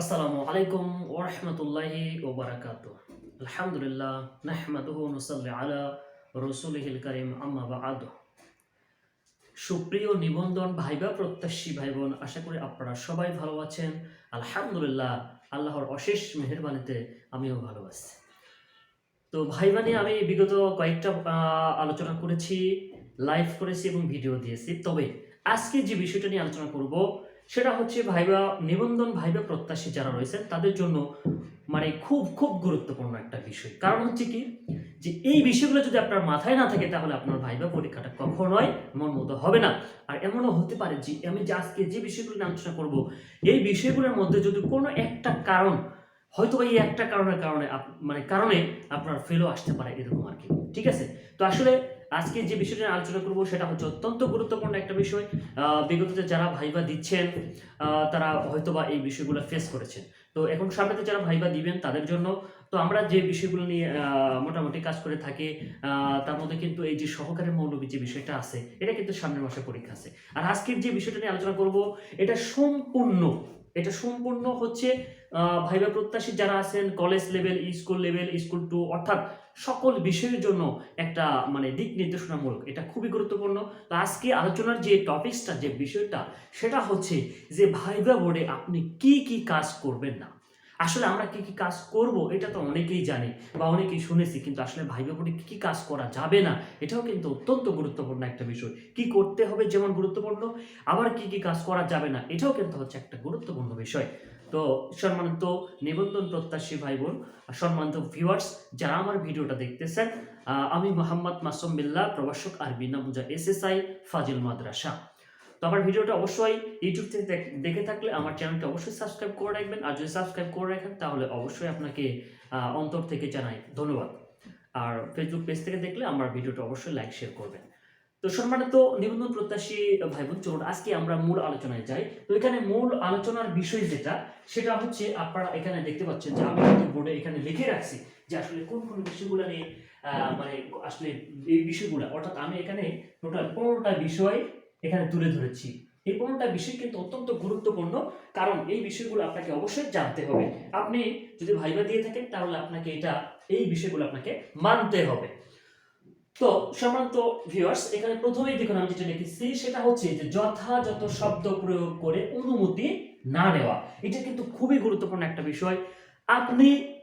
আসসালামু আলাইকুম ওরহমতুল্লাহি ওবরাকাত আলহামদুলিল্লাহ, নাহমাদুহু নুসাল্লি আলা রসুলহিল করিম, আম্মা বাদ। সুপ্রিয় নিবন্ধন ভাইবা, প্রত্যাশী ভাই বোন আশা করি আপনারা সবাই ভালো আছেন। আলহামদুলিল্লাহ, আল্লাহর অশেষ মেহরবানিতে আমিও ভালো আছি। তো নিয়ে আমি বিগত কয়েকটা আলোচনা করেছি, লাইভ করেছি এবং ভিডিও দিয়েছি। তবে আজকে যে বিষয়টা নিয়ে আলোচনা করব সেটা হচ্ছে ভাইবা, নিবন্ধন ভাইবা প্রত্যাশী যারা রয়েছেন, তাদের জন্য মানে খুব খুব গুরুত্বপূর্ণ একটা বিষয়। কারণ হচ্ছে কি? যে এই বিষয়গুলো যদি আপনার মাথায় না থাকে, তাহলে আপনার ভাইবা পরীক্ষাটা কখনোই মন মতো হবে না। আর এমনও হতে পারে যে, আমি যে আজকে যে বিষয়গুলো নিয়ে আলোচনা করব, এই বিষয়গুলোর মধ্যে যদি কোনো একটা কারণ, হয়তো এই একটা কারণের কারণে মানে কারণে আপনার ফেলও আসতে পারে এরকম আর কি। ঠিক আছে? তো আসলে আজকে যে বিষয়টা আলোচনা করব সেটা হচ্ছে অত্যন্ত গুরুত্বপূর্ণ একটা বিষয়। আহ, বিগততে যারা ভাইবা দিচ্ছেন তারা হয়তোবা এই বিষয়গুলো ফেস করেছেন। তো এখন সামনেতে যারা ভাইবা দিবেন তাদের জন্য তো আমরা যে বিষয়গুলো নিয়ে মোটামুটি কাজ করে থাকি তার মধ্যে কিন্তু এই যে সহকারী মৌলবী যে বিষয়টা আছে এটা কিন্তু সামনের মাসে পরীক্ষা আছে। আর আজকের যে বিষয়টা নিয়ে আলোচনা করব এটা সম্পূর্ণ এটা সম্পূর্ণ হচ্ছে ভাইবা প্রত্যাশী যারা আছেন college level school level school too অর্থাৎ সকল বিষয়ের জন্য একটা মানে দিক নির্দেশনামূলক। এটা খুবই গুরুত্বপূর্ণ। তো আজকে আলোচনার যে টপিকসটা যে বিষয়টা, সেটা হচ্ছে যে ভাইবা বোর্ডে আপনি কি কি কাজ করবেন না? আসলে আমরা কি কি কাজ করব, এটা তো অনেকেই জানি বা অনেকেই শুনেছি, কিন্তু আসলে ভাই বোর্ডে কি কি কাজ করা যাবে না, এটাও কিন্তু অত্যন্ত গুরুত্বপূর্ণ একটা বিষয়। কি করতে হবে যেমন গুরুত্বপূর্ণ, আবার কি কি কাজ করা যাবে না, এটাও কিন্তু হচ্ছে একটা গুরুত্বপূর্ণ বিষয়। তো সম্মানিত নিবন্ধন প্রত্যাশী ভাই বোন সম্মানিত ভিউয়ার্স যারা আমার ভিডিওটা দেখতেছেন আমি মোহাম্মদ মাসুম বিল্লাহ, প্রভাষক আরবি নামুজা এসএসআই ফাজিল মাদ্রাসা। তো আমার ভিডিওটা অবশ্যই ইউটিউব থেকে দেখে থাকলে আমার চ্যানেলটা অবশ্যই সাবস্ক্রাইব করে রাখবেন। আর যদি সাবস্ক্রাইব করে রাখেন, তাহলে অবশ্যই আপনাকে অন্তর থেকে জানাই। ধন্যবাদ। আর ফেসবুক পেজ থেকে দেখলে আমার ভিডিওটা অবশ্যই লাইক শেয়ার করবেন। তো সম্মানিত নিবন্ধন প্রত্যাশী ভাই বোন চলুন আজকে আমরা মূল আলোচনায় যাই। তো এখানে মূল আলোচনার বিষয় যেটা, সেটা হচ্ছে আপনারা এখানে দেখতে পাচ্ছেন যে আমি কিন্তু বোর্ডে এখানে লিখে রাখছি যে আসলে কোন কোন বিষয়গুলো নিয়ে মানে আসলে এই বিষয়গুলো। অর্থাৎ আমি এখানে টোটাল পনেরোটা বিষয় এখানে তুলে ধরেছি। এই পনেরোটা বিষয় কিন্তু অত্যন্ত গুরুত্বপূর্ণ, কারণ এই বিষয়গুলো আপনাকে অবশ্যই জানতে হবে। আপনি যদি ভাইবা দিয়ে থাকেন, তাহলে আপনাকে এটা, এই বিষয়গুলো আপনাকে মানতে হবে। তো, সম্মানিত ভিউয়ার্স এখানে প্রথমেই দেখুন, আমি যেটা লিখেছি, সেটা হচ্ছে যে যথাযথ শব্দ প্রয়োগ করে অনুমতি না নেওয়া। এটা কিন্তু খুবই গুরুত্বপূর্ণ একটা বিষয়। আপনি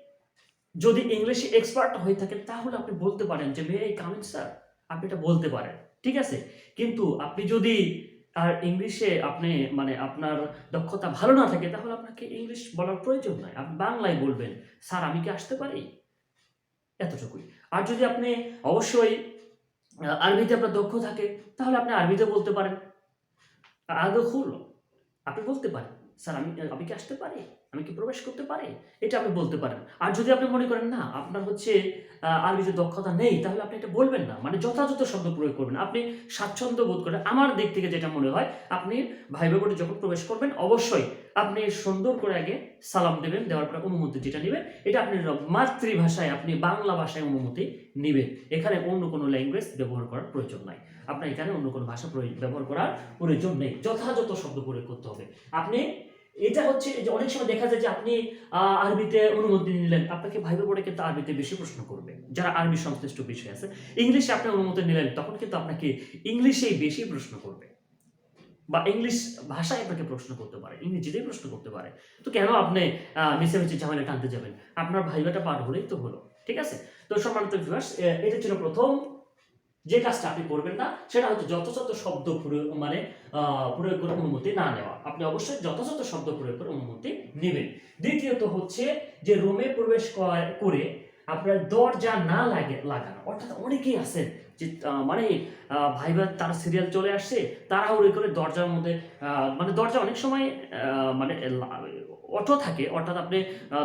যদি ইংলিশে এক্সপার্ট হয়ে থাকেন, তাহলে আপনি বলতে পারেন যে মে এই কামিং স্যার আপনি এটা বলতে পারেন। ঠিক আছে? কিন্তু আপনি যদি আর ইংলিশে আপনি মানে আপনার দক্ষতা ভালো না থাকে, তাহলে আপনাকে ইংলিশ বলার প্রয়োজন নাই। আপনি বাংলায় বলবেন, স্যার, আমি কি আসতে পারি? এতটুকুই। আর যদি আপনি অবশ্যই আরবিতে আপনার দক্ষ থাকে, তাহলে আপনি আরবিতে বলতে পারেন। আগে খুল আপনি বলতে পারেন, স্যার, আমি আমি কি আসতে পারি? আমি কি প্রবেশ করতে পারি? এটা আপনি বলতে পারেন। আর যদি আপনি মনে করেন না আপনার হচ্ছে আহ, আরবিতে দক্ষতা নেই তাহলে আপনি এটা বলবেন না। মানে যথাযথ শব্দ প্রয়োগ করবেন। আপনি স্বাচ্ছন্দ্য বোধ করেন আমার দিক থেকে যেটা মনে হয় আপনি ভাই বোর্ডে যখন প্রবেশ করবেন অবশ্যই আপনি সুন্দর করে আগে সালাম দেবেন দেওয়ার পরে অনুমতি যেটা নেবেন এটা আপনি মাতৃভাষায় আপনি বাংলা ভাষায় অনুমতি নেবেন। এখানে অন্য কোনো ল্যাঙ্গুয়েজ ব্যবহার করার প্রয়োজন নাই। আপনার এখানে অন্য কোনো ভাষা ব্যবহার করার প্রয়োজন নেই। যথাযথ শব্দ প্রয়োগ করতে হবে। আপনি এটা হচ্ছে যে অনেক সময় দেখা যায় যে আপনি আরবিতে অনুমতি নিলেন, আপনাকে ভাইবে পড়ে কিন্তু আরবিতে বেশি প্রশ্ন করবে, যারা আরবি সংশ্লিষ্ট বিষয় আছে। ইংলিশে আপনি অনুমতি নিলেন, তখন কিন্তু আপনাকে ইংলিশেই বেশি প্রশ্ন করবে। বা ইংলিশ ভাষায় আপনাকে প্রশ্ন করতে পারে, ইংরেজিতেই প্রশ্ন করতে পারে। তো কেন আপনি মিশে মিশে ঝামেলা টানতে যাবেন? আপনার ভাইবাটা পার হলেই তো হলো, ঠিক আছে? তো সম্মানিত এটা ছিল প্রথম যে কাজটা আপনি করবেন না, সেটা হচ্ছে যথাযথ শব্দ প্রয়োগ মানে প্রয়োগ করে অনুমতি না নেওয়া। আপনি অবশ্যই যথাযথ শব্দ প্রয়োগ করে অনুমতি নেবেন। দ্বিতীয়ত হচ্ছে যে রুমে প্রবেশ করে আপনার দরজা না লাগে, লাগানো। অর্থাৎ অনেকেই আছেন যে মানে ভাইবা তার সিরিয়াল চলে আসছে, তাড়াহুড়ি করে দরজার মধ্যে মানে দরজা অনেক সময় মানে অটো থাকে। অর্থাৎ আপনি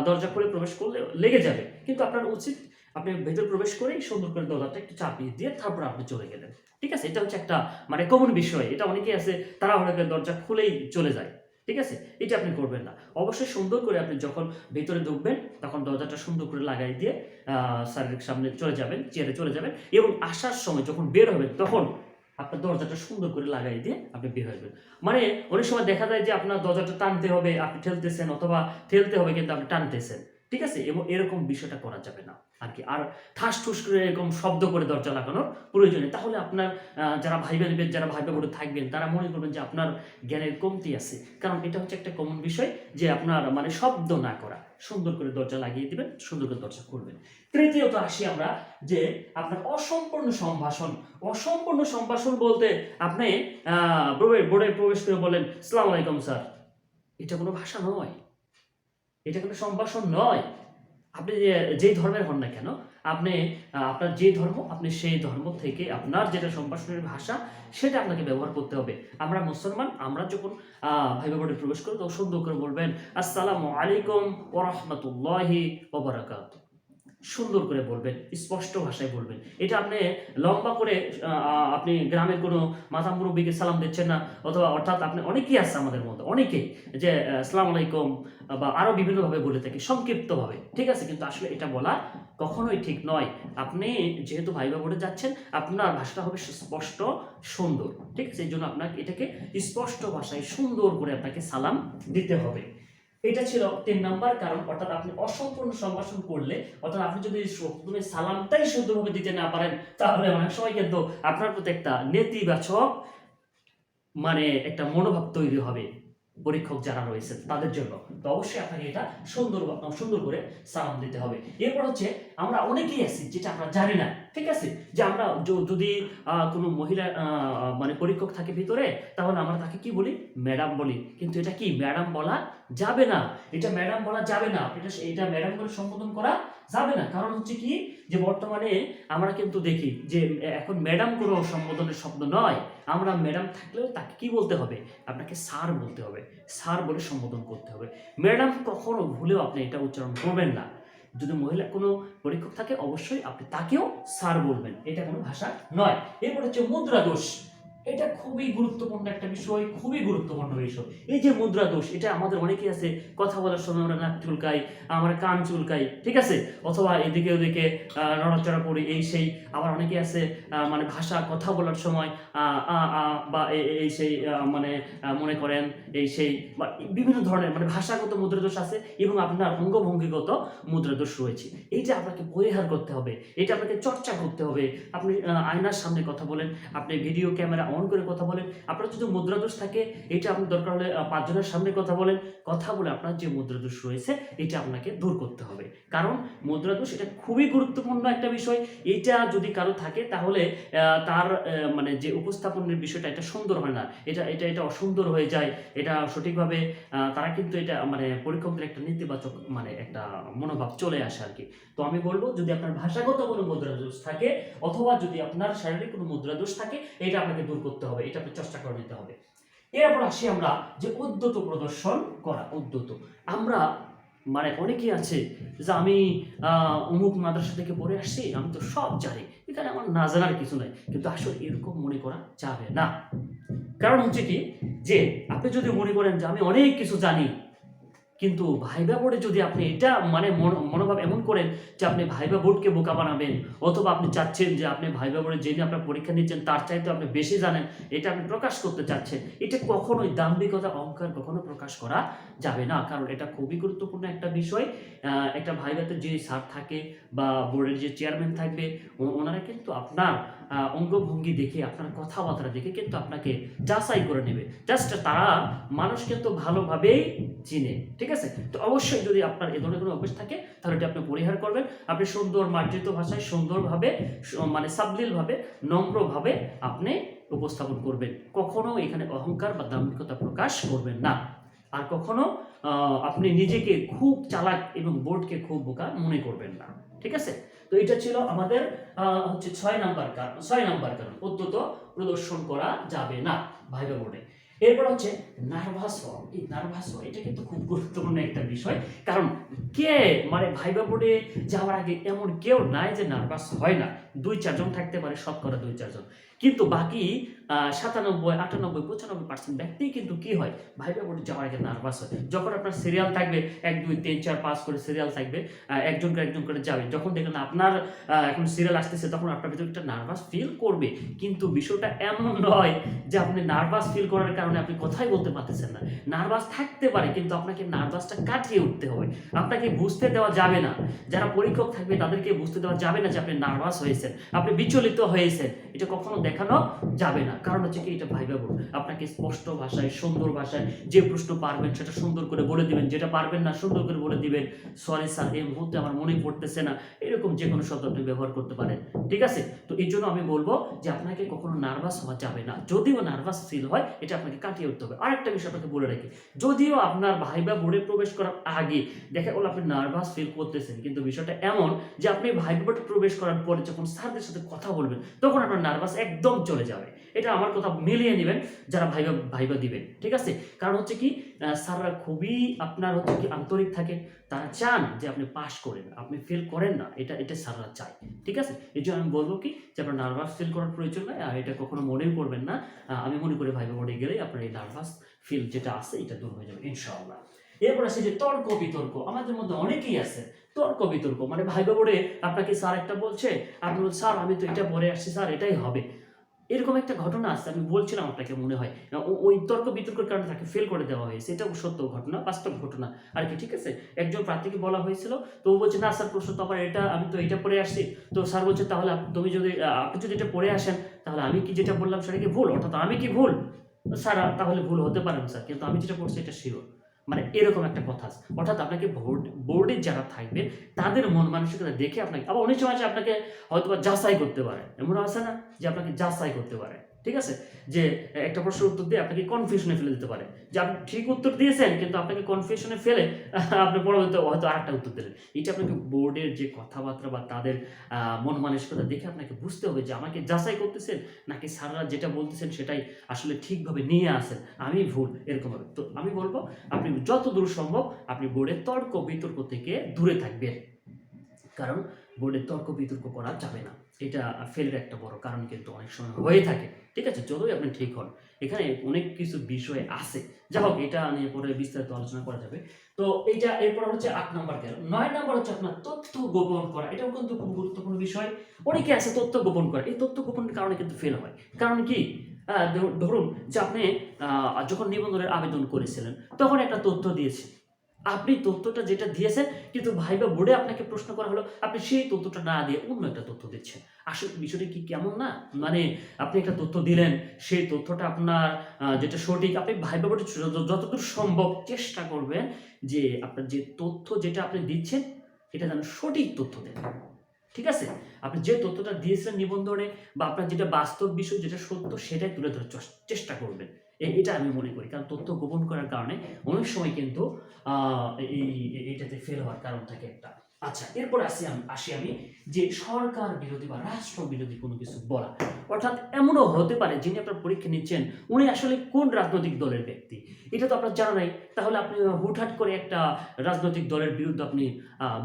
দরজা করে প্রবেশ করলে লেগে যাবে। কিন্তু আপনার উচিত আপনি ভেতর প্রবেশ করেই সুন্দর করে দরজাটা একটু চাপিয়ে দিয়ে তারপর আপনি চলে গেলেন। ঠিক আছে? এটা হচ্ছে একটা মানে কমন বিষয়। এটা অনেকেই আছে, তারা অনেকে দরজা খুলেই চলে যায়। ঠিক আছে? এটা আপনি করবেন না। অবশ্যই সুন্দর করে আপনি যখন ভেতরে ঢুকবেন, তখন দরজাটা সুন্দর করে লাগাই দিয়ে স্যারের সামনে চলে যাবেন চেয়ারে চলে যাবেন এবং আসার সময় যখন বের হবেন, তখন আপনার দরজাটা সুন্দর করে লাগাই দিয়ে আপনি বের হবেন মানে অনেক সময় দেখা যায় যে আপনার দরজাটা টানতে হবে, আপনি ঠেলতেছেন অথবা ঠেলতে হবে কিন্তু আপনি টানতেছেন। ঠিক আছে? এবং, এরকম বিষয়টা করা যাবে না আর কি আর ঠাস ঠুস করে এরকম শব্দ করে দরজা লাগানোর প্রয়োজন। নেই তাহলে আপনার যারা ভাই বোনের যারা ভাই বোন থাকবেন, তারা মনে করবেন যে আপনার জ্ঞানের কমতি আছে। কারণ এটা হচ্ছে একটা কমন বিষয় যে আপনার মানে শব্দ না করা। সুন্দর করে দরজা লাগিয়ে দিবেন, সুন্দর করে দরজা করবেন তৃতীয়ত আসি আমরা যে আপনার অসম্পূর্ণ সম্ভাষণ। অসম্পূর্ণ সম্ভাষণ বলতে আপনি বোর্ডে প্রবেশ করে বলেন, সালাম আলাইকুম স্যার। এটা কোনো ভাষা নয়। এটা কোনো সম্ভাষণ নয়। আপনি যে- ধর্মের হন না কেন, আপনি, আপনার যে ধর্ম, আপনি সেই ধর্ম থেকে আপনার যেটা সম্ভাষণের ভাষা, সেটা আপনাকে ব্যবহার করতে হবে। আমরা মুসলমান, আমরা যখন ভাই বোর্ডে প্রবেশ করি, তখন সুন্দর করে বলবেন, আসসালামু আলাইকুম ওরহমতুল্লাহি ওবরাকাত সুন্দর করে বলবেন, স্পষ্ট ভাষায় বলবেন। এটা আপনি লম্বা করে আপনি গ্রামের কোনো মাথা মুরব্বীকে সালাম দিচ্ছেন না, অথবা অর্থাৎ আপনি অনেকেই আছে আমাদের মধ্যে অনেকেই যে আসসালামু আলাইকুম বা আরও বিভিন্নভাবে বলে থাকি, সংক্ষিপ্তভাবে, ঠিক আছে? কিন্তু আসলে এটা বলা কখনোই ঠিক নয়। আপনি যেহেতু ভাই বোর্ডে যাচ্ছেন, আপনার ভাষাটা হবে স্পষ্ট সুন্দর, ঠিক আছে? এই জন্য আপনাকে এটাকে স্পষ্ট ভাষায় সুন্দর করে আপনাকে সালাম দিতে হবে। এটা ছিল তিন নাম্বার কারণ অর্থাৎ আপনি অসম্পূর্ণ সম্ভাষণ করলে, অর্থাৎ আপনি যদি প্রথমে সালামটাই শুদ্ধভাবে দিতে না পারেন, তাহলে অনেক সময় কিন্তু আপনার প্রতি একটা নেতিবাচক মানে একটা মনোভাব তৈরি হবে। পরীক্ষক যারা রয়েছে তাদের জন্য। তো অবশ্যই আপনাকে এটা সুন্দর সুন্দর করে সালাম দিতে হবে। এরপর হচ্ছে আমরা অনেকেই আছি যেটা আমরা জানি না, ঠিক আছে? যে আমরা যদি কোনো মহিলা মানে পরীক্ষক থাকে ভিতরে, তাহলে আমরা তাকে কি বলি? ম্যাডাম বলি। কিন্তু এটা কি ম্যাডাম বলা যাবে না। এটা ম্যাডাম বলা যাবে না। এটা এটা ম্যাডাম বলে সম্বোধন করা যাবে না। কারণ হচ্ছে কি, যে বর্তমানে আমরা কিন্তু দেখি যে এখন ম্যাডাম কোনো সম্বোধনের শব্দ নয়। আমরা ম্যাডাম থাকলেও তাকে কি বলতে হবে? আপনাকে স্যার বলতে হবে। স্যার বলে সম্বোধন করতে হবে। ম্যাডাম কখনো ভুলেও আপনি এটা উচ্চারণ করবেন না। যদি মহিলা কোনো পরীক্ষক থাকে, অবশ্যই আপনি তাকেও স্যার বলবেন। এটা কোনো ভাষা নয়। এরপর হচ্ছে মুদ্রা দোষ এটা খুবই গুরুত্বপূর্ণ একটা বিষয়, খুবই গুরুত্বপূর্ণ বিষয়। এই যে মুদ্রা দোষ, এটা আমাদের অনেকেই আছে, কথা বলার সময় আমরা নাক চুলকাই, আমরা কান চুলকাই, ঠিক আছে? অথবা এদিকে ওদিকে নড়াচড়া করি, এই সেই, আবার অনেকে আছে মানে ভাষা, কথা বলার সময় বা এই সেই মানে মনে করেন, এই সেই, বা বিভিন্ন ধরনের মানে ভাষাগত মুদ্রা দোষ আছে এবং আপনার অঙ্গভঙ্গিগত মুদ্রাদোষ রয়েছে। এইটা আপনাকে পরিহার করতে হবে এটা আপনাকে চর্চা করতে হবে। আপনি আয়নার সামনে কথা বলেন, আপনি ভিডিও ক্যামেরা অন করে কথা বলেন। আপনার যদি মুদ্রাদোষ থাকে, এটা আপনি দরকার হলে পাঁচজনের সামনে কথা বলেন। কথা বলে আপনার যে মুদ্রাদোষ রয়েছে, এটা আপনাকে দূর করতে হবে। কারণ মুদ্রাদোষ এটা খুবই গুরুত্বপূর্ণ একটা বিষয়। এটা যদি কারও থাকে, তাহলে তার মানে যে উপস্থাপনের বিষয়টা, এটা সুন্দর হয় না। এটা এটা এটা অসুন্দর হয়ে যায়। এটা সঠিকভাবে তারা কিন্তু এটা মানে পরীক্ষকদের একটা নেতিবাচক মানে একটা মনোভাব চলে আসে আর কি। তো আমি বলব, যদি আপনার ভাষাগত কোনো মুদ্রাদোষ থাকে, অথবা যদি আপনার শারীরিক কোনো মুদ্রাদোষ থাকে, এটা আপনাকে দূর করতে হবে এটা চেষ্টা করে নিতে হবে। এরপর আসি আমরা যে উদ্যত প্রদর্শন করা উদ্যত আমরা মানে অনেকেই আছে যে আমি অমুক মাদ্রাসা থেকে পড়ে আসছি, আমি তো সব জানি, এখানে আমার না জানার কিছু নাই, কিন্তু আসলে এরকম মনে করা যাবে না। কারণ হচ্ছে কি, যে আপনি যদি মনে করেন যে আমি অনেক কিছু জানি কিন্তু ভাইবা বোর্ডে যদি আপনি এটা মানে মনো- মনোভাব এমন করেন যে আপনি ভাইবা বোর্ডকে বোকা বানাবেন, অথবা আপনি চাচ্ছেন যে আপনি ভাইবা বোর্ডে যিনি আপনার পরীক্ষা নিচ্ছেন তার চাইতে আপনি বেশি জানেন, এটা আপনি প্রকাশ করতে চাচ্ছেন, এটা কখনোই দাম্ভিকতা, অহংকার কখনো প্রকাশ করা যাবে না। কারণ এটা খুবই গুরুত্বপূর্ণ একটা বিষয়। একটা ভাইভাতে যে স্যার থাকে বা বোর্ডের যে চেয়ারম্যান থাকবে ওনারা কিন্তু আপনার অঙ্গভঙ্গি দেখে, আপনার কথাবার্তা দেখে কিন্তু আপনাকে যাচাই করে নেবে। জাস্ট তারা মানুষ কিন্তু ভালোভাবেই চিনে, ঠিক আছে? তো অবশ্যই যদি আপনার এ ধরনের কোনো অভ্যাস থাকে, তাহলে এটি আপনি পরিহার করবেন। আপনি সুন্দর মার্জিত ভাষায় সুন্দরভাবে মানে সাবলীলভাবে, নম্রভাবে আপনি উপস্থাপন করবেন। কখনো এখানে অহংকার বা দাম্ভিকতা প্রকাশ করবেন না। আর কখনো আপনি নিজেকে খুব চালাক এবং বোর্ডকে খুব বোকা মনে করবেন না, ঠিক আছে? তো এটা ছিল আমাদের হচ্ছে ছয় নাম্বার কারণ, ছয় নাম্বার কারণ। অত্যন্ত প্রদর্শন করা যাবে না ভাইবা বোর্ডে। এরপর হচ্ছে নার্ভাস হওয়া। এই নার্ভাস হওয়া, এটা কিন্তু খুব গুরুত্বপূর্ণ একটা বিষয়। কারণ কে? মানে ভাইবা বোর্ডে যাওয়ার আগে এমন কেউ নাই যে নার্ভাস হয় না। দুই চারজন থাকতে পারে সব শতকরা দুই চারজন। কিন্তু বাকি সাতানব্বই, আটানব্বই, পঁচানব্বই পার্সেন্ট ব্যক্তি কিন্তু কি হয়? ভাইবা বোর্ডে যাওয়ার আগে নার্ভাস হয়। যখন আপনার সিরিয়াল থাকবে, এক, দুই, তিন, চার, পাঁচ করে সিরিয়াল থাকবে একজন করে একজন করে যাবে। যখন দেখবেন আপনার এখন সিরিয়াল আসতেছে, তখন আপনার ভিতরে একটা নার্ভাস ফিল করবে। কিন্তু বিষয়টা এমন নয় যে আপনি নার্ভাস ফিল করার কারণে আপনি কথাই বলতে পারতেছেন না। নার্ভাস থাকতে পারে, কিন্তু আপনাকে নার্ভাসটা কাটিয়ে উঠতে হবে। আপনাকে বুঝতে দেওয়া যাবে না। যারা পরীক্ষক থাকবে, তাদেরকে বুঝতে দেওয়া যাবে না যে আপনি নার্ভাস হয়েছেন। আপনি বিচলিত হয়েছেন। এটা কখনো দেখানো যাবে না। কারণ হচ্ছে কি, এটা ভাইবা আপনাকে স্পষ্ট ভাষায়, সুন্দর ভাষায় যে প্রশ্ন পারবেন সেটা সুন্দর করে বলে দিবেন। যেটা পারবেন না, সুন্দর করে বলে দিবেন। সরি স্যার এই মুহূর্তে আমার মনে পড়তেছে না। এরকম যে কোনো শব্দ আপনি ব্যবহার করতে পারেন। ঠিক আছে? তো এই জন্য আমি বলব যে আপনাকে কখনো নার্ভাস হওয়া যাবে না। যদিও নার্ভাস ফিল হয়, এটা আপনাকে কাটিয়ে উঠতে হবে। আরেকটা বিষয় আপনাকে বলে রাখি। যদিও আপনার ভাইবা বোর্ডে প্রবেশ করার আগে দেখা গেল আপনি নার্ভাস ফিল করতেছেন, কিন্তু বিষয়টা এমন যে আপনি ভাইবা বোর্ডে প্রবেশ করার পরে যখন স্যারদের সাথে কথা বলবেন, তখন আপনার নার্ভাস একদম চলে যাবে। এটা আমার কথা মিলিয়ে নেবেন, যারা ভাইবা ভাইবা দিবেন, ঠিক আছে? কারণ হচ্ছে কি স্যাররা খুবই আপনার হচ্ছে কি আন্তরিক থাকে, তারা চান যে আপনি পাশ করেন, আপনি ফেল করেন না, এটা এটা স্যাররা চায়, ঠিক আছে? এই জন্য আমি বলব কি, যে আপনার নার্ভাস ফিল করার প্রয়োজন নয় আর এটা কখনো মনেও করবেন না। আমি মনে করি ভাইবা বোর্ডে গেলেই আপনার এই নার্ভাস ফিল যেটা আছে, এটা দূর হয়ে যাবে, ইনশাআল্লাহ। এরপর আসে যে তর্ক বিতর্ক। আমাদের মধ্যে অনেকেই আছে তর্ক বিতর্ক। মানে ভাইবা বোর্ডে আপনাকে স্যার একটা বলছে, আপনি বলছেন, স্যার, আমি তো এটা পরে আসছি, স্যার, এটাই হবে। এরকম একটা ঘটনা আছে, আমি বলছিলাম আপনাকে মনে হয়। ওই তর্ক বিতর্কের কারণে তাকে ফেল করে দেওয়া হয়েছে। এটাও সত্য ঘটনা, বাস্তব ঘটনা। আর কি, ঠিক আছে? একজন প্রার্থীকে বলা হয়েছিল, তো ও বলছে, না, স্যার, প্রশ্ন তো এটা, আমি তো এটা পড়ে আসছি। তো স্যার বলছে, তাহলে তুমি যদি আপনি যদি এটা পড়ে আসেন, তাহলে আমি কি যেটা বললাম সেটা কি ভুল? অর্থাৎ আমি কি ভুল? স্যার, তাহলে ভুল হতে পারেন স্যার, কিন্তু আমি যেটা পড়ছি এটা শিওর মানে এরকম একটা কথা অর্থাৎ আপনাকে বোর্ড বোর্ডে যারা থাকবে, তাদের মন মানসিকতা দেখে আপনাকে, আবার অনেক সময় আছে আপনাকে হয়তো বা যাচাই করতে পারে। এমন আছে না যে আপনাকে যাচাই করতে পারে। ঠিক আছে? যে, একটা প্রশ্নের উত্তর দিয়ে আপনাকে কনফিউশনে ফেলে দিতে পারে। যে, আপনি ঠিক উত্তর দিয়েছেন, কিন্তু আপনাকে কনফিউশনে ফেলে আপনি পরবর্তীতে হয়তো আরেকটা উত্তর দিলেন। এটা আপনাকে বোর্ডের যে কথাবার্তা বা তাদের মন মানসিকতা দেখে আপনাকে বুঝতে হবে যে, আমাকে যাচাই করতেছেন নাকি স্যাররা যেটা বলতেছেন সেটাই আসলে ঠিকভাবে নিয়ে আসেন। আমি ভুল, এরকম হবে। তো আমি বলব, আপনি যত দূর সম্ভব আপনি বোর্ডের তর্ক বিতর্ক থেকে দূরে থাকবেন। কারণ বোর্ডের তর্ক বিতর্ক করা যাবে না। এটা ফেলের একটা বড় কারণ কিন্তু অনেক সময় হয়ে থাকে। ঠিক আছে? যতই আপনি ঠিক হন, এখানে অনেক কিছু বিষয় আছে। যা হোক, এটা নিয়ে পরে বিস্তারিত আলোচনা করা যাবে। তো এইটা এরপর হচ্ছে আট নাম্বার গেল। নয় নাম্বার হচ্ছে আপনার তথ্য গোপন করা। এটাও কিন্তু খুব গুরুত্বপূর্ণ বিষয়। অনেকে আছে তথ্য গোপন করে। এই তথ্য গোপনের কারণে কিন্তু ফেল হয়। কারণ কি? ধরুন- যে আপনি যখন নিবন্ধনের আবেদন করেছিলেন, তখন একটা তথ্য দিয়েছে। আপনি তথ্যটা যেটা দিয়েছেন, কিন্তু ভাইবা বোর্ডে আপনাকে প্রশ্ন করা হলো, আপনি সেই তথ্যটা না দিয়ে অন্য একটা তথ্য দিচ্ছেন। আসলে বিষয়টা কি কেমন না? মানে আপনি একটা তথ্য দিলেন, সেই তথ্যটা আপনার যেটা সঠিক, আপনি ভাইবা বোর্ডে যতদূর সম্ভব চেষ্টা করবেন যে আপনার যে তথ্য যেটা আপনি দিচ্ছেন এটা যেন সঠিক তথ্য দেন। ঠিক আছে? আপনি যে তথ্যটা দিয়েছিলেন নিবন্ধনে বা আপনার যেটা বাস্তব বিষয়, যেটা সত্য, সেটাই তুলে ধরার চেষ্টা করবেন। এটা আমি মনে করি। কারণ তথ্য গোপন করার কারণে অনেক সময় কিন্তু এই এইটাতে ফেল হওয়ার কারণ থাকে একটা। আচ্ছা এরপর আসি আমি আসি আমি যে সরকার বিরোধী বা রাষ্ট্র বিরোধী কোনো কিছু বলা। অর্থাৎ এমনও হতে পারে যিনি আপনার পরীক্ষা নিচ্ছেন, উনি আসলে কোন রাজনৈতিক দলের ব্যক্তি? এটা তো আপনার জানা নাই। তাহলে আপনি হুটহাট করে একটা রাজনৈতিক দলের বিরুদ্ধে আপনি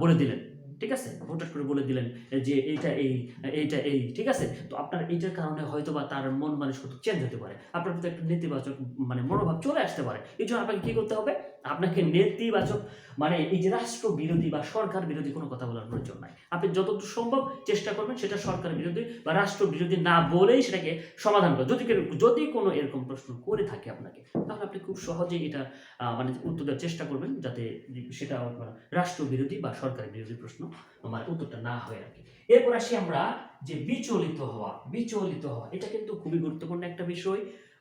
বলে দিলেন। ঠিক আছে? হঠাৎ করে বলে দিলেন যে এইটা এই এইটা এই, ঠিক আছে? তো আপনার এইটার কারণে হয়তো বা তার মন মানসিকতা চেঞ্জ হতে পারে। আপনার প্রতি একটা নেতিবাচক মানে মনোভাব চলে আসতে পারে। এই জন্য আপনাকে কী করতে হবে? আপনাকে নেতিবাচক মানে এই যে রাষ্ট্র বিরোধী বা সরকার বিরোধী কোনো কথা বলার প্রয়োজন নাই। আপনি যতটুকু সম্ভব চেষ্টা করবেন সেটা সরকার বিরোধী বা রাষ্ট্র বিরোধী না বলেই সেটাকে সমাধান করা। যদি যদি কোনো এরকম প্রশ্ন করে থাকে আপনাকে, তাহলে আপনি খুব সহজেই এটা মানে উত্তর দেওয়ার চেষ্টা করবেন যাতে সেটা আপনার রাষ্ট্র বিরোধী বা সরকার বিরোধী প্রশ্ন মানে উত্তরটা না হয় আর কি এরপর আসি আমরা যে বিচলিত হওয়া বিচলিত হওয়া। এটা কিন্তু খুবই গুরুত্বপূর্ণ একটা বিষয়।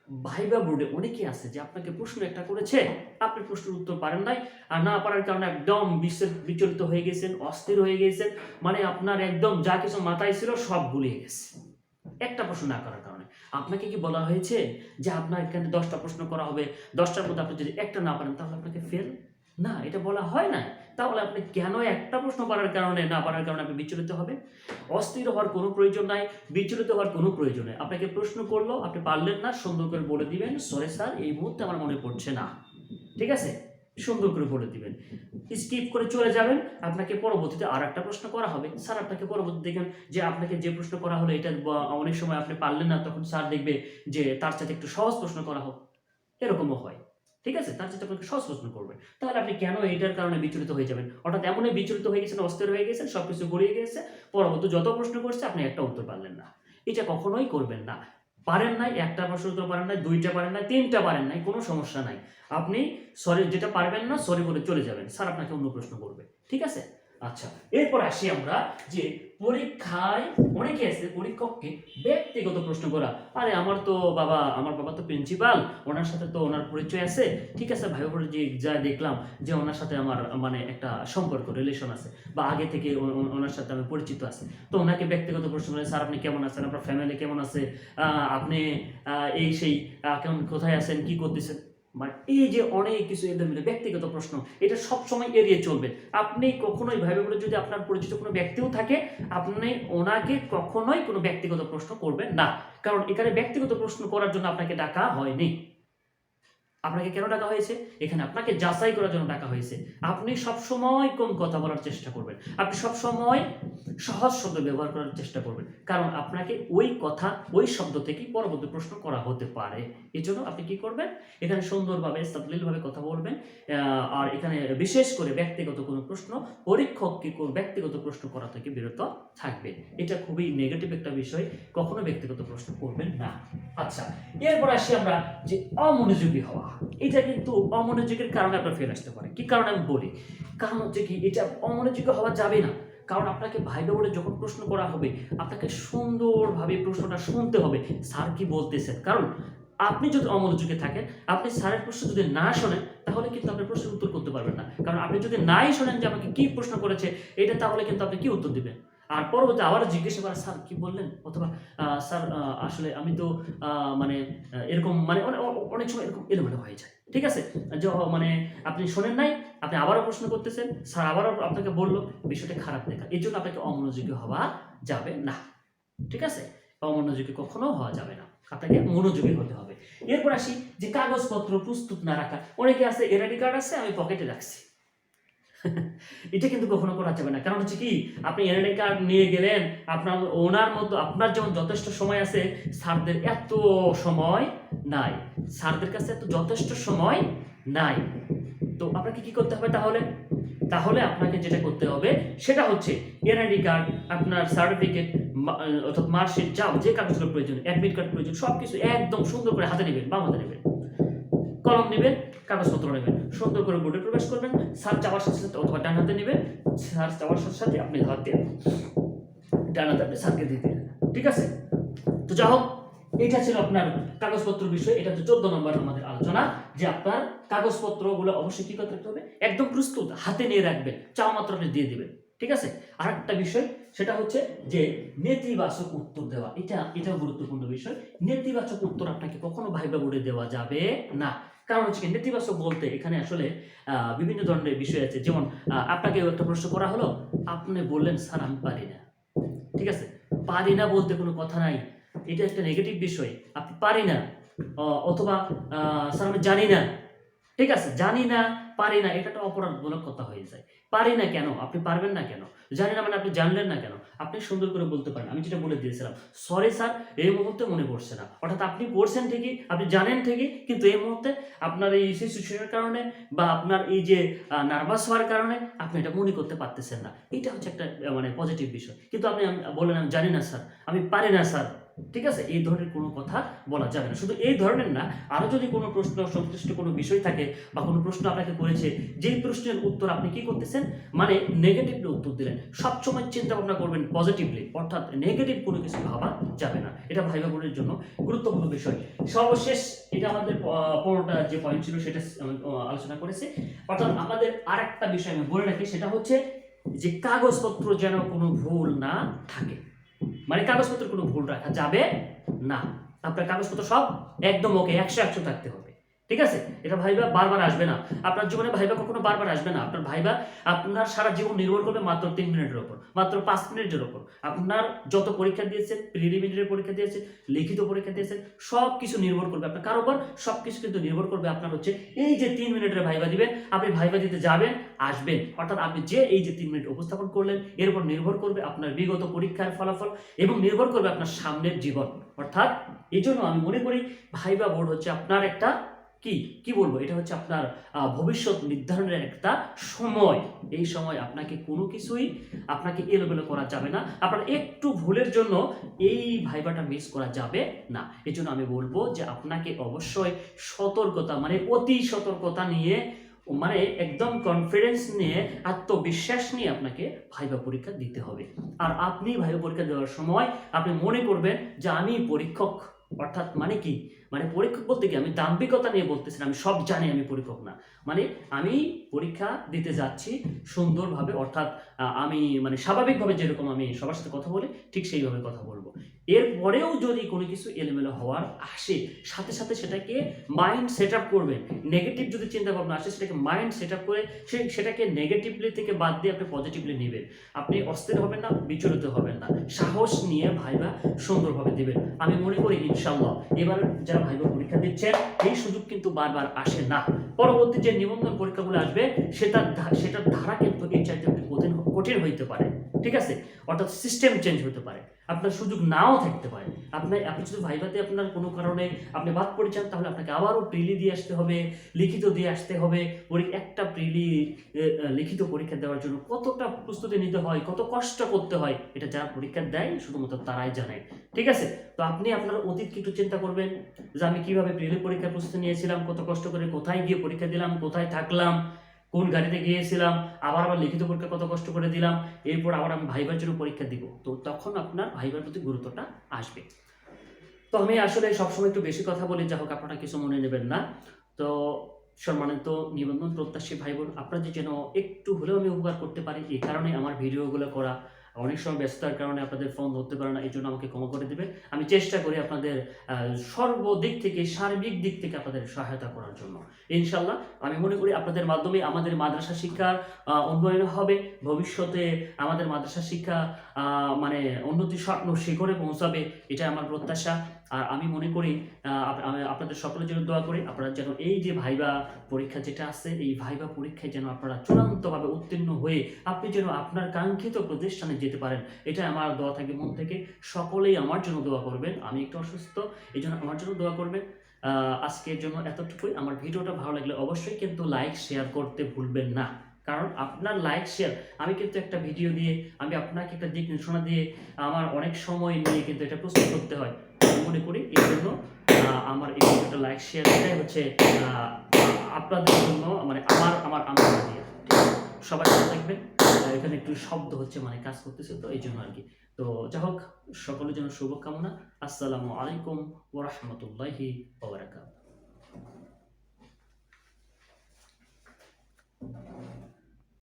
ভাইবা বোর্ডে অনেকে আছে যে আপনাকে প্রশ্ন একটা করেছে, আপনি প্রশ্নের উত্তর পারেন নাই। আর না পারার কারণে একদম বিশ্বের বিচলিত হয়ে গেছেন, অস্থির হয়ে গেছেন। মানে আপনার একদম যা কিছু মাথায় ছিল সব গুলিয়ে গেছে। একটা প্রশ্ন না করার কারণে। আপনাকে কি বলা হয়েছে যে আপনার এখানে দশটা প্রশ্ন করা হবে? দশটার মধ্যে আপনি যদি একটা না পারেন, তাহলে আপনাকে ফেল না, এটা বলা হয় না তাহলে আপনি কেন একটা প্রশ্ন পারার কারণে না পারার কারণে আপনি বিচলিত হবে অস্থির হওয়ার কোনো প্রয়োজন নাই, বিচলিত হওয়ার কোনো প্রয়োজন নেই। আপনাকে প্রশ্ন করল, আপনি পারলেন না, সুন্দর করে বলে দিবেন, সরে স্যার, এই মুহূর্তে আমার মনে পড়ছে না। ঠিক আছে? সুন্দর করে বলে দিবেন। স্কিপ করে চলে যাবেন। আপনাকে পরবর্তীতে আর একটা প্রশ্ন করা হবে। স্যার, আপনাকে পরবর্তী দেখবেন যে আপনাকে যে প্রশ্ন করা হলো, এটা অনেক সময় আপনি পারলেন না, তখন স্যার দেখবে যে তার সাথে একটু সহজ প্রশ্ন করা হোক। এরকমও হয়। ঠিক আছে? তার সাথে আপনাকে সহজ প্রশ্ন করবে। তাহলে আপনি কেন এটার কারণে বিচলিত হয়ে যাবেন? অর্থাৎ এমনই বিচলিত হয়ে গেছেন, অস্থির হয়ে গেছেন সব কিছু গড়িয়ে গেছে, পরবর্তী যত প্রশ্ন করছে, আপনি একটা উত্তর পারলেন না। এটা কখনোই করবেন না। পারেন নাই, একটা প্রশ্ন উত্তর পারেন নাই, দুইটা পারেন নাই, তিনটা পারেন নাই, কোনো সমস্যা নাই। আপনি সরি, যেটা পারবেন না, সরি বলে চলে যাবেন। স্যার আপনাকে অন্য প্রশ্ন করবে। ঠিক আছে? আচ্ছা এরপর আসি আমরা যে পরীক্ষায় অনেকে আছে, পরীক্ষককে ব্যক্তিগত প্রশ্ন করা। আরে, আমার তো বাবা, আমার বাবা তো প্রিন্সিপাল ওনার সাথে তো ওনার পরিচয় আছে। ঠিক আছে, ভাই বোন যে যা দেখলাম যে ওনার সাথে আমার মানে একটা সম্পর্ক রিলেশন আছে বা আগে থেকে ওনার সাথে আমি পরিচিত আছে। তো ওনাকে ব্যক্তিগত প্রশ্ন করে, স্যার, আপনি কেমন আছেন? আপনার ফ্যামিলি কেমন আছে? আপনি এই সেই কেমন, কোথায় আছেন? কি করতেছেন? মানে এই যে অনেক কিছু এদের মিলে, ব্যক্তিগত প্রশ্ন, এটা সবসময় এড়িয়ে চলবে। আপনি কখনোই ভাবে বলে যদি আপনার পরিচিত কোনো ব্যক্তিও থাকে, আপনি ওনাকে কখনোই কোনো ব্যক্তিগত প্রশ্ন করবেন না। কারণ এখানে ব্যক্তিগত প্রশ্ন করার জন্য আপনাকে ডাকা হয়নি। আপনাকে কেন ডাকা হয়েছে? এখানে আপনাকে যাচাই করার জন্য ডাকা হয়েছে। আপনি সবসময় কম কথা বলার চেষ্টা করবেন। আপনি সবসময় সহজ শব্দ ব্যবহার করার চেষ্টা করবেন। কারণ আপনাকে ওই কথা, ওই শব্দ থেকেই পরবর্তী প্রশ্ন করা হতে পারে। এই জন্য আপনি কি করবেন? এখানে সুন্দরভাবে সাবলীলভাবে কথা বলবেন। আর এখানে বিশেষ করে ব্যক্তিগত কোনো প্রশ্ন পরীক্ষককে ব্যক্তিগত প্রশ্ন করা থেকে বিরত থাকবে? এটা খুবই নেগেটিভ একটা বিষয়। কখনো ব্যক্তিগত প্রশ্ন করবেন না। আচ্ছা এরপর আসি আমরা যে অমনোযোগী হওয়া। এটা কিন্তু অমনোযোগের কারণে আপনার ফেল আসতে পারে। কি কারণে আমি বলি? কারণ হচ্ছে কি, এটা অমনোযোগী হওয়া যাবে না। কারণ আপনাকে ভাইবে বলে যখন প্রশ্ন করা হবে, আপনাকে সুন্দরভাবে প্রশ্নটা শুনতে হবে। স্যার কি বলতেছেন? কারণ আপনি যদি অমনোযোগী থাকেন, আপনি স্যারের প্রশ্ন যদি না শোনেন, তাহলে কিন্তু আপনি প্রশ্নের উত্তর করতে পারবেন না। কারণ আপনি যদি নাই শোনেন যে আমাকে কি প্রশ্ন করেছে, এটা তাহলে কিন্তু আপনি কি উত্তর দিবেন? আর পরবর্তী আবার জিজ্ঞাসা করা, স্যার, কি বললেন? অথবা স্যার আসলে আমি তো মানে এরকম মানে অনে- অনেক সময় এরকম এলোমেলো হয়ে যায়। ঠিক আছে? যে মানে আপনি শোনেন নাই, আপনি আবারও প্রশ্ন করতেছেন, স্যার আবারও আপনাকে বলল, বিষয়টা খারাপ দেখা। এই জন্য আপনাকে অমনোযোগী হওয়া যাবে না। ঠিক আছে? অমনোযোগী কখনো হওয়া যাবে না। আপনাকে মনোযোগী হতে হবে। এরপর আসি যে কাগজপত্র প্রস্তুত না রাখা। অনেকে আছে এনআইডি কার্ড আছে, আমি পকেটে রাখছি। এটা কিন্তু কখনো করা যাবে না। কারণ হচ্ছে কি, আপনি এনআইডি কার্ড নিয়ে গেলেন, আপনার ওনার মতো, আপনার যেমন যথেষ্ট সময় আছে, স্যারদের এত সময় নাই। স্যারদের কাছে এত যথেষ্ট সময় নাই। তো আপনাকে কি করতে হবে তাহলে? তাহলে আপনাকে যেটা করতে হবে, সেটা হচ্ছে এনআইডি কার্ড, আপনার সার্টিফিকেট অর্থাৎ মার্কশিট, যা যে কাগজগুলো প্রয়োজন, অ্যাডমিট কার্ড প্রয়োজন সব কিছু একদম সুন্দর করে হাতে নেবেন বা হাতে নেবেন। কলম নেবেন, কাগজপত্র নেবেন, সুন্দর করে বোর্ডে প্রবেশ করবেন স্যার যাওয়ার সাথে সাথে অথবা ডান হাতে নেবেন স্যার যাওয়ার সাথে সাথে আপনি হাত দিয়ে ডান হাতে আপনি স্যারকে দিয়ে দিলেন, ঠিক আছে? তো যা হোক, এটা ছিল আপনার কাগজপত্র বিষয়, এটা হচ্ছে চোদ্দ নম্বর আমাদের আলোচনা, যে আপনার কাগজপত্রগুলো অবশ্যই কি করতে হবে? একদম প্রস্তুত, হাতে নিয়ে রাখবেন চাও মাত্র আপনি দিয়ে দেবেন, ঠিক আছে? আর একটা বিষয়, সেটা হচ্ছে যে নেতিবাচক উত্তর দেওয়া, এটা এটাও গুরুত্বপূর্ণ বিষয়, নেতিবাচক উত্তর আপনাকে কখনো ভাইবা বোর্ডে দেওয়া যাবে না। কারণ হচ্ছে নেতিবাচক বলতে এখানে আসলে বিভিন্ন ধরনের বিষয় আছে। যেমন আপনাকে একটা প্রশ্ন করা হলো, আপনি বললেন স্যার, আমি পারি না। ঠিক আছে? পারি না বলতে কোনো কথা নাই। এটা একটা নেগেটিভ বিষয়। আপনি পারি না অথবা স্যার, আমি জানি না। ঠিক আছে? জানি না, পারি না, এটা একটা অপরাধমূলক কথা হয়ে যায়। পারি না কেন? আপনি পারবেন না কেন? জানি না মানে আপনি জানলেন না কেন? আপনি সুন্দর করে বলতে পারেন। আমি যেটা বলে দিয়েছিলাম সরি স্যার এই মুহূর্তে মনে পড়ছে না। অর্থাৎ আপনি পড়ছেন ঠিকই, আপনি জানেন ঠিকই, কিন্তু এই মুহূর্তে আপনার এই সিচুয়েশনের কারণে বা আপনার এই যে নার্ভাস হওয়ার কারণে আপনি এটা মনে করতে পারতেছেন না। এটা হচ্ছে একটা মানে পজিটিভ বিষয়। কিন্তু আপনি বললেন, আমি জানি না স্যার আমি পারি না স্যার ঠিক আছে? এই ধরনের কোনো কথা বলা যাবে না। শুধু এই ধরনের না আরও যদি কোনো প্রশ্ন, সংশ্লিষ্ট কোনো বিষয় থাকে বা কোনো প্রশ্ন আপনাকে করেছে, যেই প্রশ্নের উত্তর আপনি কি করতেছেন? মানে নেগেটিভলি উত্তর দিলেন। সবসময় চিন্তা ভাবনা করবেন পজিটিভলি অর্থাৎ নেগেটিভ কোনো কিছু ভাবা যাবে না। এটা ভাইবা বোনের জন্য গুরুত্বপূর্ণ বিষয়। সর্বশেষ এটা আমাদের পনেরোটা যে পয়েন্ট ছিল সেটা আলোচনা করেছে। অর্থাৎ আমাদের আর একটা বিষয় আমি বলে রাখি, সেটা হচ্ছে যে কাগজপত্র যেন কোনো ভুল না থাকে। মানে কাগজপত্র কোনো ভুল রাখা যাবে না। আপনার কাগজপত্র সব একদম ওকে একশো একশো থাকতে হবে। ঠিক আছে? এটা ভাইবা বারবার আসবে না। আপনার জীবনে ভাইবা কখনো বারবার আসবে না। আপনার ভাইবা আপনার সারা জীবন নির্ভর করবে মাত্র তিন মিনিটের ওপর, মাত্র পাঁচ মিনিটের ওপর। আপনার যত পরীক্ষা দিয়েছেন প্রিলিমিনারি পরীক্ষা দিয়েছেন লিখিত পরীক্ষা দিয়েছেন সব কিছু নির্ভর করবে আপনার। কারও উপর সব কিছু কিন্তু নির্ভর করবে আপনার হচ্ছে এই যে তিন মিনিটের ভাইবা দিবেন আপনি ভাইবা দিতে যাবেন, আসবেন। অর্থাৎ আপনি যে এই যে তিন মিনিট উপস্থাপন করলেন, এর উপর নির্ভর করবে আপনার বিগত পরীক্ষার ফলাফল এবং নির্ভর করবে আপনার সামনের জীবন। অর্থাৎ এই জন্য আমি মনে করি ভাইবা বোর্ড হচ্ছে আপনার একটা কি? কি বলব? এটা হচ্ছে আপনার ভবিষ্যৎ নির্ধারণের একটা সময়। এই সময় আপনাকে কোনো কিছুই আপনাকে এলোমেলো করা যাবে না। আপনার একটু ভুলের জন্য এই ভাইবাটা মিস করা যাবে না। এই জন্য আমি বলব যে আপনাকে অবশ্যই সতর্কতা মানে অতি সতর্কতা নিয়ে মানে একদম কনফিডেন্স নিয়ে, আত্মবিশ্বাস নিয়ে আপনাকে ভাইবা পরীক্ষা দিতে হবে। আর আপনি ভাইবা পরীক্ষা দেওয়ার সময় আপনি মনে করবেন যে আমি পরীক্ষক। অর্থাৎ মানে কি? মানে পরীক্ষক বলতে কি, আমি দাম্ভিকতা নিয়ে বলতেছি আমি সব জানি আমি পরীক্ষক না। মানে আমি পরীক্ষা দিতে যাচ্ছি সুন্দরভাবে, অর্থাৎ আমি মানে স্বাভাবিকভাবে যেরকম আমি সবার সাথে কথা বলি, ঠিক সেইভাবে কথা বলব। এরপরেও যদি কোনো কিছু এলোমেলো হওয়ার আসে, সাথে সাথে সেটাকে মাইন্ড সেট আপ করবেন নেগেটিভ যদি চিন্তা ভাবনা আসে, সেটাকে মাইন্ড সেট আপ করে সে, সেটাকে নেগেটিভলি থেকে বাদ দিয়ে আপনি পজিটিভলি নেবেন। আপনি অস্থির হবেন না, বিচলিত হবেন না। সাহস নিয়ে ভাইবা সুন্দরভাবে দেবেন। আমি মনে করি ইনশাল্লাহ এবার যারা ভাইবা পরীক্ষা দিচ্ছেন এই সুযোগ কিন্তু বারবার আসে না। পরবর্তী যে নিবন্ধন পরীক্ষাগুলো আসবে, সেটার সেটার ধারা কিন্তু এই চাইতে কঠিন কঠিন হইতে পারে, ঠিক আছে? অর্থাৎ সিস্টেম চেঞ্জ হতে পারে। আপনার সুযোগ নাও থাকতে পারে। আপনার, আপনি যদি ভাইভাতে আপনার কোনো কারণে আপনি বাদ পড়ে যান, তাহলে আপনাকে আবারও প্রিলি দিয়ে আসতে হবে, লিখিত দিয়ে আসতে হবে। একটা প্রিলি লিখিত পরীক্ষা দেওয়ার জন্য কতটা প্রস্তুতি নিতে হয়, কত কষ্ট করতে হয়, এটা যারা পরীক্ষা দেয়, শুধুমাত্র তারাই জানে। ঠিক আছে? তো আপনি আপনার অতীতকে একটু চিন্তা করবেন, যে আমি কীভাবে প্রিলি পরীক্ষার প্রস্তুতি নিয়েছিলাম, কত কষ্ট করে কোথায় গিয়ে পরীক্ষা দিলাম, কোথায় থাকলাম কোন গাড়িতে গিয়েছিলাম, আবার আবার লিখিত পরীক্ষা কত কষ্ট করে দিলাম, এরপর আবার আমি ভাইবার জন্য পরীক্ষা দিব। তো তখন আপনার ভাইবার প্রতি গুরুত্বটা আসবে। তো আমি আসলে সবসময় একটু বেশি কথা বলি, যা হোক আপনারা কিছু মনে নেবেন না। তো সম্মানিত নিবন্ধন প্রত্যাশী ভাই বোন আপনাদের যেন একটু হলেও আমি উপকার করতে পারি, এই কারণে আমার ভিডিওগুলো করা। অনেক সময় ব্যস্ততার কারণে আপনাদের ফোন ধরতে পারে না এই জন্য আমাকে ক্ষমা করে দেবে। আমি চেষ্টা করি আপনাদের সর্বদিক থেকে, সার্বিক দিক থেকে আপনাদের সহায়তা করার জন্য। ইনশাল্লাহ আমি মনে করি আপনাদের মাধ্যমে আমাদের মাদ্রাসা শিক্ষার উন্নয়ন হবে। ভবিষ্যতে আমাদের মাদ্রাসা শিক্ষা মানে উন্নতি স্বপ্ন শিখরে পৌঁছাবে এটা আমার প্রত্যাশা। আর আমি মনে করি আপনাদের সকলের জন্য দোয়া করি, আপনারা যেন এই যে ভাইবা পরীক্ষা যেটা আছে, এই ভাইবা পরীক্ষায় যেন আপনারা চূড়ান্তভাবে উত্তীর্ণ হয়ে আপনি যেন আপনার কাঙ্ক্ষিত প্রতিষ্ঠানে যেতে পারেন এটা আমার দোয়া থাকে মন থেকে। সকলেই আমার জন্য দোয়া করবেন, আমি একটু অসুস্থ, এই জন্য আমার জন্য দোয়া করবেন। আজকের জন্য এতটুকুই, আমার ভিডিওটা ভালো লাগলে অবশ্যই কিন্তু লাইক, শেয়ার করতে ভুলবেন না। কারণ আপনার লাইক, শেয়ার, আমি কিন্তু একটা ভিডিও দিয়ে, আমি আপনাকে একটা দিক নির্দেশনা দিয়ে আমার অনেক সময় নিয়ে কিন্তু এটা প্রস্তুত করতে হয়। মনে করি। এই জন্য আমার এই ভিডিওটা লাইক শেয়ার এটাই হচ্ছে আপনাদের জন্য মানে আমার আমার আমার দিয়ে সবাই ভালো থাকবেন। এখানে একটু শব্দ হচ্ছে মানে কাজ করতেছে, তো এই জন্য আর কি তো যাই হোক, সকলের জন্য শুভকামনা। আসসালামু আলাইকুম ওরহমতুল্লাহি ওবরাকাত